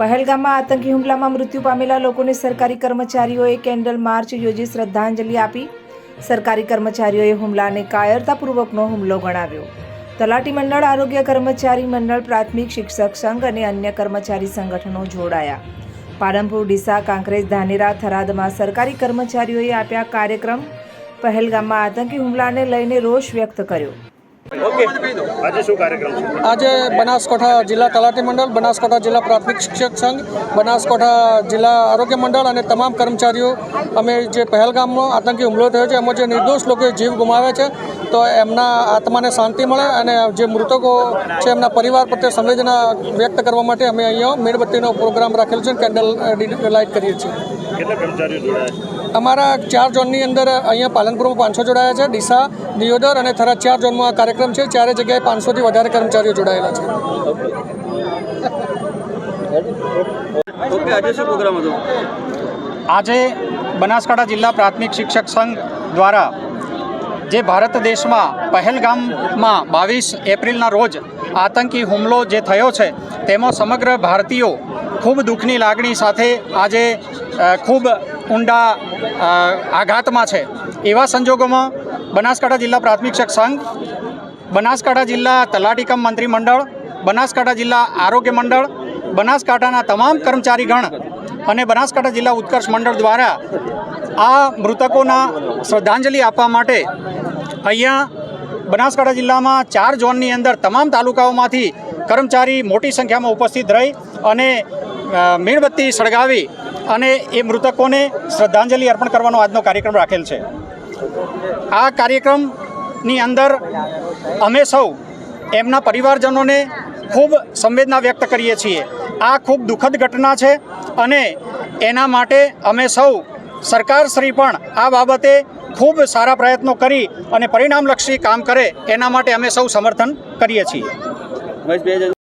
પહેલગામમાં આતંકી હુમલામાં મૃત્યુ પામેલા લોકોને સરકારી કર્મચારીઓએ કેન્ડલ માર્ચ યોજી શ્રદ્ધાંજલિ આપી. સરકારી કર્મચારીઓએ હુમલાને કાયરતાપૂર્વકનો હુમલો ગણાવ્યો. તલાટી મંડળ, આરોગ્ય કર્મચારી મંડળ, પ્રાથમિક શિક્ષક સંઘ અને અન્ય કર્મચારી સંગઠનો જોડાયા. પાલનપુર, ડીસા, કાંકરેજ, ધાનેરા, થરાદમાં સરકારી કર્મચારીઓએ આપ્યા કાર્યક્રમ. પહેલગામમાં આતંકી હુમલાને લઈને રોષ વ્યક્ત કર્યો. આજે શું કાર્યક્રમ છે? આજે બનાસકાંઠા જિલ્લા તલાટી મંડળ બનાસકાંઠા જિલ્લા પ્રાથમિક શિક્ષક સંઘ બનાસકાંઠા જિલ્લા આરોગ્ય મંડળ અને તમામ કર્મચારીઓ. અમે જે પહેલગામમાં આતંકી હુમલો થયો છે એમાં જે નિર્દોષ લોકોએ જીવ ગુમાવ્યા છે તો એમના આત્માને શાંતિ મળે અને જે મૃતકો છે એમના પરિવાર પ્રત્યે સંવેદના વ્યક્ત કરવા માટે અમે અહીંયા મીણબત્તીનો પ્રોગ્રામ રાખેલો છે કેન્ડલ લાઇટ કરીએ છીએ. કેટલા કર્મચારીઓ જોડાયા છે? અમારા ચાર ઝોનની અંદર અહીંયા પાલનપુરમાં પાંચસો જોડાયા છે. ડીસા દિયોદર અને થરા ચાર ઝોનમાં આ કાર્યક્રમ છે. ચારે જગ્યાએ પાંચસોથી વધારે કર્મચારીઓ જોડાયેલા છે. આજે બનાસકાંઠા જિલ્લા પ્રાથમિક શિક્ષક સંઘ દ્વારા જે ભારત દેશમાં પહેલગામમાં બાવીસ એપ્રિલના રોજ આતંકી હુમલો જે થયો છે તેમાં સમગ્ર ભારતીયો ખૂબ દુઃખની લાગણી સાથે આજે ખૂબ ઊંડા આઘાતમાં છે. એવા સંજોગોમાં બનાસકાંઠા જિલ્લા પ્રાથમિક સંઘ, બનાસકાંઠા જિલ્લા તલાટીકમ મંત્રીમંડળ બનાસકાંઠા જિલ્લા આરોગ્ય મંડળ, બનાસકાંઠાના તમામ કર્મચારીગણ અને બનાસકાંઠા જિલ્લા ઉત્કર્ષ મંડળ દ્વારા આ મૃતકોના શ્રદ્ધાંજલિ આપવા માટે અહીંયા બનાસકાંઠા જિલ્લામાં ચાર ઝોનની અંદર તમામ તાલુકાઓમાંથી કર્મચારી મોટી સંખ્યામાં ઉપસ્થિત રહી અને મીણબત્તી સળગાવી અને એ મૃતકોને શ્રદ્ધાંજલિ અર્પણ કરવાનો આજનો કાર્યક્રમ રાખેલ છે. આ કાર્યક્રમની અંદર અમે સૌ એમના પરિવારજનોને ખૂબ સંવેદના વ્યક્ત કરીએ છીએ. આ ખૂબ દુઃખદ ઘટના છે અને એના માટે અમે સૌ સરકારશ્રી પણ આ બાબતે ખૂબ સારા પ્રયત્નો કરી અને પરિણામલક્ષી કામ કરે એના માટે અમે સૌ સમર્થન કરીએ છીએ.